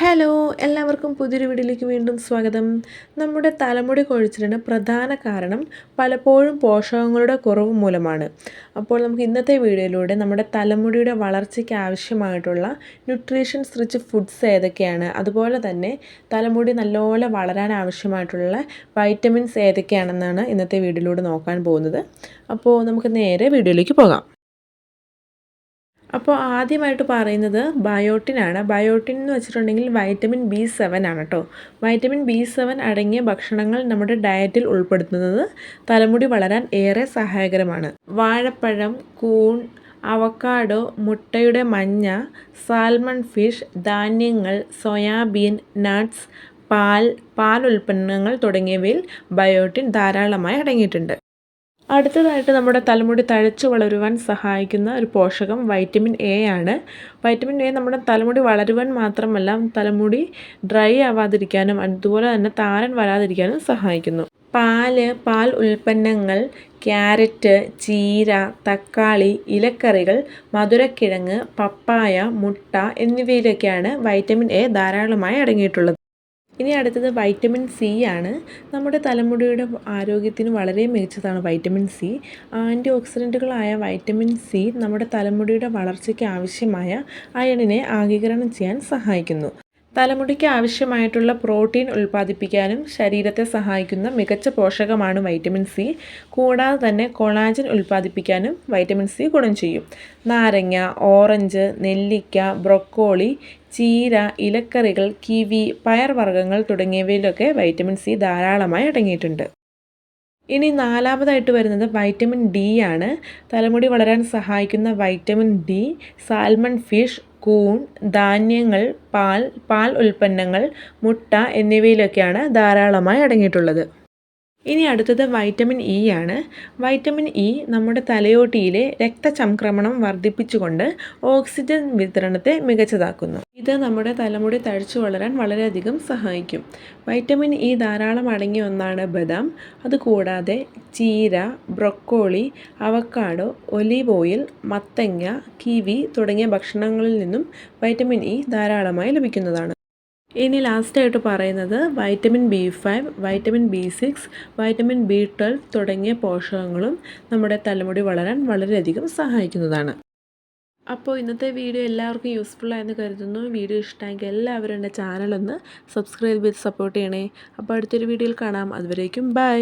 Hello എല്ലാവർക്കും പുതിയൊരു വീഡിയോയിലേക്ക് വീണ്ടും സ്വാഗതം. നമ്മുടെ തലമുടി കൊഴിച്ചിലിന് പ്രധാന കാരണം പലപ്പോഴും പോഷകങ്ങളുടെ കുറവ് മൂലമാണ്. അപ്പോൾ നമുക്ക് ഇന്നത്തെ വീഡിയോയിലൂടെ നമ്മുടെ തലമുടിയുടെ വളർച്ചയ്ക്ക് ആവശ്യമായിട്ടുള്ള ന്യൂട്രീഷൻസ് റിച്ച് ഫുഡ്സ് ഏതൊക്കെയാണ്? അതുപോലെ തന്നെ തലമുടി നല്ലപോലെ വളരാൻ ആവശ്യമായിട്ടുള്ള വൈറ്റമിൻസ് ഏതൊക്കെയാണെന്നാണ് ഇന്നത്തെ വീഡിയോയിലൂടെ നോക്കാൻ പോകുന്നത്. അപ്പോൾ നമുക്ക് നേരെ വീഡിയോയിലേക്ക് പോകാം. അപ്പോൾ ആദ്യമായിട്ട് പറയുന്നത് ബയോട്ടിനാണ് ബയോട്ടിൻ എന്ന് വെച്ചിട്ടുണ്ടെങ്കിൽ വൈറ്റമിൻ ബി സെവൻ ആണ് കേട്ടോ. വൈറ്റമിൻ ബി സെവൻ അടങ്ങിയ ഭക്ഷണങ്ങൾ നമ്മുടെ ഡയറ്റിൽ ഉൾപ്പെടുത്തുന്നത് തലമുടി വളരാൻ ഏറെ സഹായകരമാണ്. വാഴപ്പഴം കൂൺ അവക്കാഡോ മുട്ടയുടെ മഞ്ഞ സാൽമൺ ഫിഷ് ധാന്യങ്ങൾ സോയാബീൻ നട്ട്സ് പാൽ പാൽ ഉൽപ്പന്നങ്ങൾ തുടങ്ങിയവയിൽ ബയോട്ടിൻ ധാരാളമായി അടങ്ങിയിട്ടുണ്ട്. അടുത്തതായിട്ട് നമ്മുടെ തലമുടി തഴച്ചു വളരുവാൻ സഹായിക്കുന്ന ഒരു പോഷകം വൈറ്റമിൻ എ ആണ്. വൈറ്റമിൻ എ നമ്മുടെ തലമുടി വളരുവാൻ മാത്രമല്ല തലമുടി ഡ്രൈ ആവാതിരിക്കാനും അതുപോലെ തന്നെ താരൻ വരാതിരിക്കാനും സഹായിക്കുന്നു. പാൽ പാൽ ഉൽപ്പന്നങ്ങൾ ക്യാരറ്റ് ചീര തക്കാളി ഇലക്കറികൾ മധുരക്കിഴങ്ങ് പപ്പായ മുട്ട എന്നിവയിലൊക്കെയാണ് വൈറ്റമിൻ എ ധാരാളമായി അടങ്ങിയിട്ടുള്ളത്. ഇനി അടുത്തത് വൈറ്റമിൻ സി ആണ്. നമ്മുടെ തലമുടിയുടെ ആരോഗ്യത്തിന് വളരെ മികച്ചതാണ് വൈറ്റമിൻ സി ആന്റി ഓക്സിഡന്റുകളായ വൈറ്റമിൻ സി നമ്മുടെ തലമുടിയുടെ വളർച്ചയ്ക്ക് ആവശ്യമായ അയണിനെ ആഗീകരണം ചെയ്യാൻ സഹായിക്കുന്നു. തലമുടിക്ക് ആവശ്യമായിട്ടുള്ള പ്രോട്ടീൻ ഉൽപ്പാദിപ്പിക്കാനും ശരീരത്തെ സഹായിക്കുന്ന മികച്ച പോഷകമാണ് വൈറ്റമിൻ സി. കൂടാതെ തന്നെ കൊളാജൻ ഉൽപ്പാദിപ്പിക്കാനും വൈറ്റമിൻ സി ഗുണം ചെയ്യും. നാരങ്ങ ഓറഞ്ച് നെല്ലിക്ക ബ്രൊക്കോളി ചീര ഇലക്കറികൾ കിവി പയർവർഗങ്ങൾ തുടങ്ങിയവയിലൊക്കെ വൈറ്റമിൻ സി ധാരാളമായി അടങ്ങിയിട്ടുണ്ട്. ഇനി നാലാമതായിട്ട് വരുന്നത് വൈറ്റമിൻ ഡി ആണ്. തലമുടി വളരാൻ സഹായിക്കുന്ന വൈറ്റമിൻ ഡി സാൽമൺ ഫിഷ് കൂൺ ധാന്യങ്ങൾ പാൽ പാൽ ഉൽപ്പന്നങ്ങൾ മുട്ട എന്നിവയിലൊക്കെയാണ് ധാരാളമായി അടങ്ങിയിട്ടുള്ളത്. ഇനി അടുത്തത് വൈറ്റമിൻ ഇ ആണ്. വൈറ്റമിൻ ഇ നമ്മുടെ തലയോട്ടിയിലെ രക്തചംക്രമണം വർദ്ധിപ്പിച്ചുകൊണ്ട് ഓക്സിജൻ വിതരണത്തെ മികച്ചതാക്കുന്നു. ഇത് നമ്മുടെ തലമുടി തഴച്ചു വളരാൻ വളരെയധികം സഹായിക്കും. വൈറ്റമിൻ ഇ ധാരാളം അടങ്ങിയ ഒന്നാണ് ബദാം. അതുകൂടാതെ ചീര ബ്രൊക്കോളി അവക്കാഡോ ഒലീവ് ഓയിൽ മത്തങ്ങ കിവി തുടങ്ങിയ ഭക്ഷണങ്ങളിൽ നിന്നും വൈറ്റമിൻ ഇ ധാരാളമായി ലഭിക്കുന്നതാണ്. ഇനി ലാസ്റ്റായിട്ട് പറയുന്നത് vitamin B five vitamin B six vitamin B twelve തുടങ്ങിയ പോഷകങ്ങളും നമ്മുടെ തലമുടി വളരാൻ വളരെയധികം സഹായിക്കുന്നതാണ്. അപ്പോൾ ഇന്നത്തെ വീഡിയോ എല്ലാവർക്കും യൂസ്ഫുൾ ആയെന്ന് കരുതുന്നു. വീഡിയോ ഇഷ്ടമെങ്കിൽ എല്ലാവരും എന്റെ ചാനലൊന്ന് സബ്സ്ക്രൈബ് ചെയ്ത് സപ്പോർട്ട് ചെയ്യണേ. അപ്പോൾ അടുത്തൊരു വീഡിയോയിൽ കാണാം. അതുവരേക്കും ബൈ